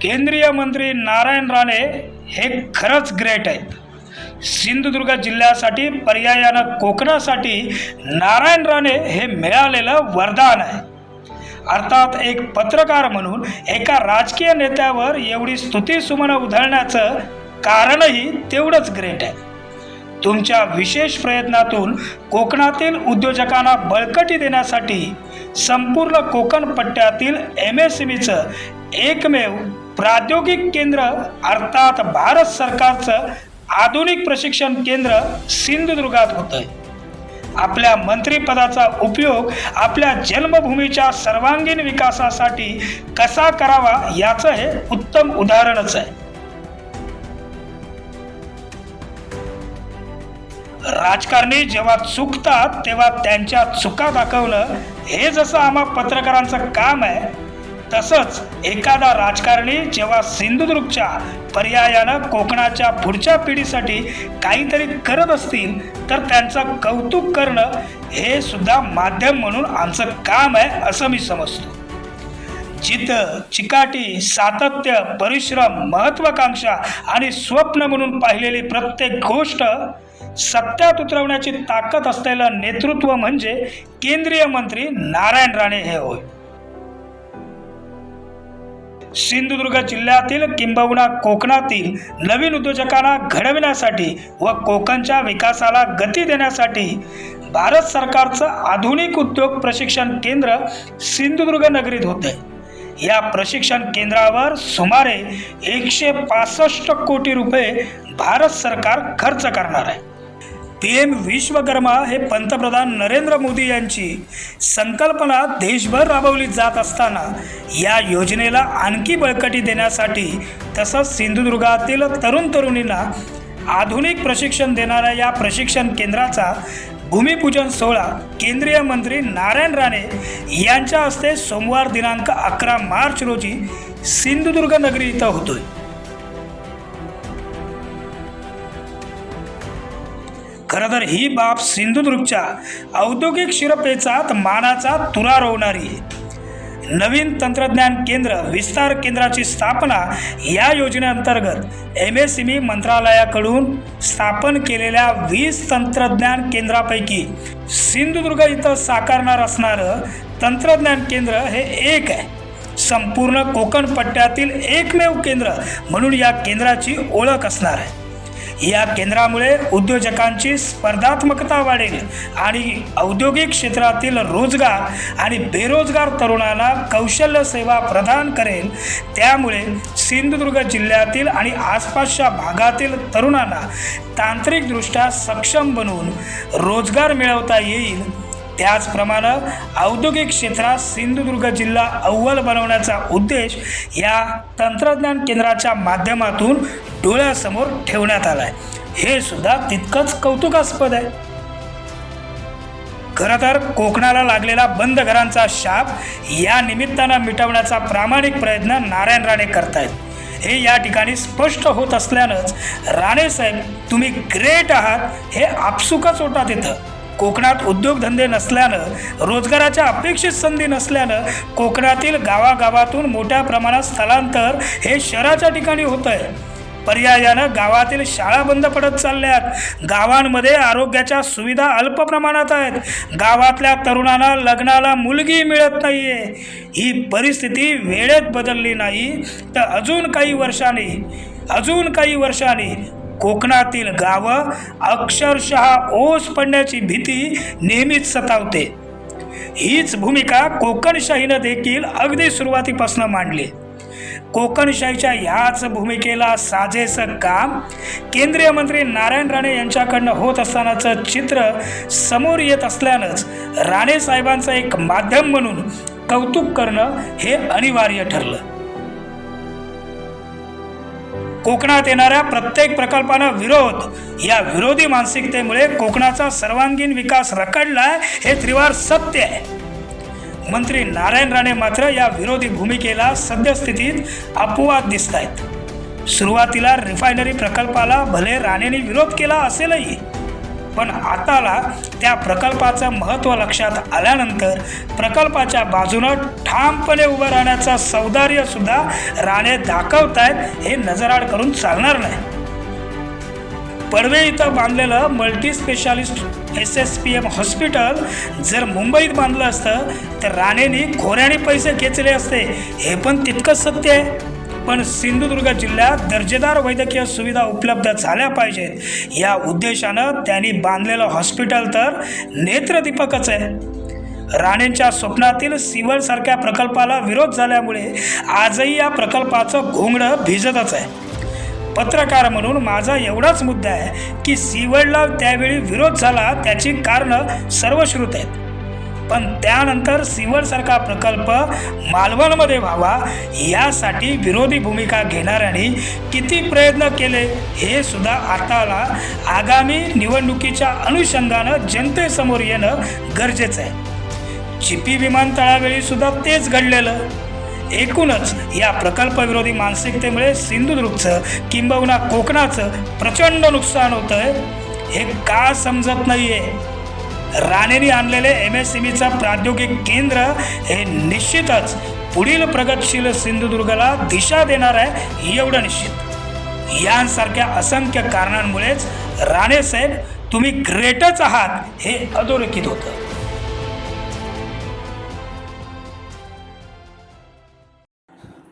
केंद्रीय मंत्री नारायण राणे हे खरंच ग्रेट आहेत. सिंधुदुर्ग जिल्ह्यासाठी पर्यायानं कोकणासाठी नारायण राणे हे मिळालेलं वरदान आहे. अर्थात एक पत्रकार म्हणून एका राजकीय नेत्यावर एवढी स्तुतीसुमनं उधळण्याचं कारणही तेवढंच ग्रेट आहे. तुमच्या विशेष प्रयत्नातून कोकणातील उद्योजकांना बळकटी देण्यासाठी संपूर्ण कोकण पट्ट्यातील एम एस एम ईचं एकमेव प्राद्योगिक केंद्र अर्थात भारत सरकारचं आधुनिक प्रशिक्षण केंद्र सिंधुदुर्गात होतं आहे आपल्या मंत्रिपदाचा उपयोग आपल्या जन्मभूमीच्या सर्वांगीण विकासासाठी कसा करावा याचं हे उत्तम उदाहरणच आहे. राजकारणी जेव्हा चुकतात तेव्हा त्यांच्या चुका दाखवणं हे जसं आम्हा पत्रकारांचं काम आहे तसंच एखादा राजकारणी जेव्हा सिंधुदुर्गच्या पर्यायानं कोकणाच्या पुढच्या पिढीसाठी काहीतरी करत असतील तर त्यांचं कौतुक करणं हे सुद्धा माध्यम म्हणून आमचं काम आहे असं मी समजतो. जिथं चिकाटी सातत्य परिश्रम महत्वाकांक्षा आणि स्वप्न म्हणून पाहिलेली प्रत्येक गोष्ट सत्यात उतरवण्याची ताकद असलेलं नेतृत्व म्हणजे केंद्रीय मंत्री नारायण राणे हे होय. सिंधुदुर्ग जिल्ह्यातील किंबहुना कोकणातील नवीन उद्योजकांना घडविण्यासाठी व कोकणच्या विकासाला गती देण्यासाठी भारत सरकारचं आधुनिक उद्योग प्रशिक्षण केंद्र सिंधुदुर्ग नगरीत होते. या प्रशिक्षण केंद्रावर सुमारे एकशे पासष्ट कोटी रुपये भारत सरकार खर्च करणार आहे. पी एम विश्वकर्मा हे पंतप्रधान नरेंद्र मोदी यांची संकल्पना देशभर राबवली जात असताना या योजनेला आणखी बळकटी देण्यासाठी तसंच सिंधुदुर्गातील तरुण तरुणींना आधुनिक प्रशिक्षण देणाऱ्या या प्रशिक्षण केंद्राचा भूमिपूजन सोहळा केंद्रीय मंत्री नारायण राणे यांच्या हस्ते सोमवार दिनांक अकरा मार्च रोजी सिंधुदुर्ग नगरी इथं होतोय. खरं तर ही बाब सिंधुदुर्गच्या औद्योगिक शिरपेचात मानाचा तुरा रोवणारी आहे नवीन तंत्रज्ञान केंद्र विस्तार केंद्राची स्थापना या योजनेअंतर्गत एम एस एम ई मंत्रालयाकडून स्थापन केलेल्या वीस तंत्रज्ञान केंद्रापैकी सिंधुदुर्ग इथं साकारणार असणारं तंत्रज्ञान केंद्र हे एक आहे. संपूर्ण कोकण पट्ट्यातील एकमेव केंद्र म्हणून या केंद्राची ओळख असणार आहे. या केंद्रामुळे उद्योजकांची स्पर्धात्मकता वाढेल आणि औद्योगिक क्षेत्रातील रोजगार आणि बेरोजगार तरुणांना कौशल्य सेवा प्रदान करेल. त्यामुळे सिंधुदुर्ग जिल्ह्यातील आणि आसपासच्या भागातील तरुणांना तांत्रिकदृष्ट्या सक्षम बनवून रोजगार मिळवता येईल. त्याचप्रमाणे औद्योगिक क्षेत्रात सिंधुदुर्ग जिल्हा अव्वल बनवण्याचा उद्देश या तंत्रज्ञान केंद्राच्या माध्यमातून डोळ्यासमोर ठेवण्यात आला आहे हे सुद्धा तितकंच कौतुकास्पद आहे. खरं तर कोकणाला लागलेला बंद घरांचा शाप या निमित्तानं मिटवण्याचा प्रामाणिक प्रयत्न नारायण राणे करतायत. हे या ठिकाणी स्पष्ट होत असल्यानंच राणे साहेब तुम्ही ग्रेट आहात. हे आपसुकच होतात इथं कोकणात उद्योगधंदे नसल्यानं रोजगाराच्या अपेक्षित संधी नसल्यानं कोकणातील गावागावातून मोठ्या प्रमाणात स्थलांतर हे शहराच्या ठिकाणी होतं आहे पर्यायानं गावातील शाळा बंद पडत चालल्यात. गावांमध्ये आरोग्याच्या सुविधा अल्प प्रमाणात आहेत. गावातल्या तरुणांना लग्नाला मुलगी मिळत नाही आहे ही परिस्थिती वेळेत बदलली नाही तर अजून काही वर्षांनी अजून काही वर्षांनी कोकणातील गावं अक्षरशः ओस पडण्याची भीती नेहमीच सतावते. हीच भूमिका कोकणशाहीनं देखील अगदी सुरुवातीपासून मांडली. कोकणशाहीच्या ह्याच भूमिकेला साजेसं काम केंद्रीय मंत्री नारायण राणे यांच्याकडनं होत असतानाचं चित्र समोर येत असल्यानंच राणे साहेबांचं एक माध्यम म्हणून कौतुक करणं हे अनिवार्य ठरलं. कोकणात येणाऱ्या प्रत्येक प्रकल्पाला विरोध. या विरोधी मानसिकतेमुळे कोकणाचा सर्वांगीण विकास रखडलाय हे त्रिवार सत्य आहे. मंत्री नारायण राणे मात्र या विरोधी भूमिकेला सद्यस्थितीत अपवाद दिसत आहेत सुरुवातीला रिफायनरी प्रकल्पाला भले राणेंनी विरोध केला असेलही पण आताला त्या प्रकल्पाचं महत्त्व लक्षात आल्यानंतर प्रकल्पाच्या बाजूनं ठामपणे उभं राहण्याचा सौंदर्यसुद्धा राणे दाखवत आहेत हे नजराड करून चालणार नाही. पडवे इथं बांधलेलं multi specialist S S P M hospital जर मुंबईत बांधलं असतं तर राणेंनी खोऱ्याने पैसे खेचले असते. हे पण तितकंच सत्य आहे. पण सिंधुदुर्ग जिल्ह्यात दर्जेदार वैद्यकीय सुविधा उपलब्ध झाल्या पाहिजेत. या उद्देशानं त्यांनी बांधलेलं हॉस्पिटल तर नेत्रदीपकच आहे. राणेंच्या स्वप्नातील सिवलसारख्या प्रकल्पाला विरोध झाल्यामुळे आजही या प्रकल्पाचं घोंगडं भिजतच आहे. पत्रकार म्हणून माझा एवढाच मुद्दा आहे की सिवडला त्यावेळी विरोध झाला त्याची कारणं सर्वश्रुत आहेत. पण त्यानंतर सीवडसारखा प्रकल्प मालवणमध्ये व्हावा यासाठी विरोधी भूमिका घेणाऱ्यांनी किती प्रयत्न केले हे सुद्धा आताला आगामी निवडणुकीच्या अनुषंगानं जनतेसमोर येणं गरजेचं आहे. चिपी विमानतळावेळी सुद्धा तेच घडलेलं. एकूणच या प्रकल्पविरोधी मानसिकतेमुळे सिंधुदुर्गचं किंबहुना कोकणाचं प्रचंड नुकसान होतंय हे का समजत नाही आहे राणेंनी आणलेले एम एस एम ईचं प्राद्योगिक केंद्र हे निश्चितच पुढील प्रगतशील सिंधुदुर्गला दिशा देणार आहे एवढं निश्चित. यांसारख्या असंख्य कारणांमुळेच राणे साहेब तुम्ही ग्रेटच आहात हे अधोरेखित होतं.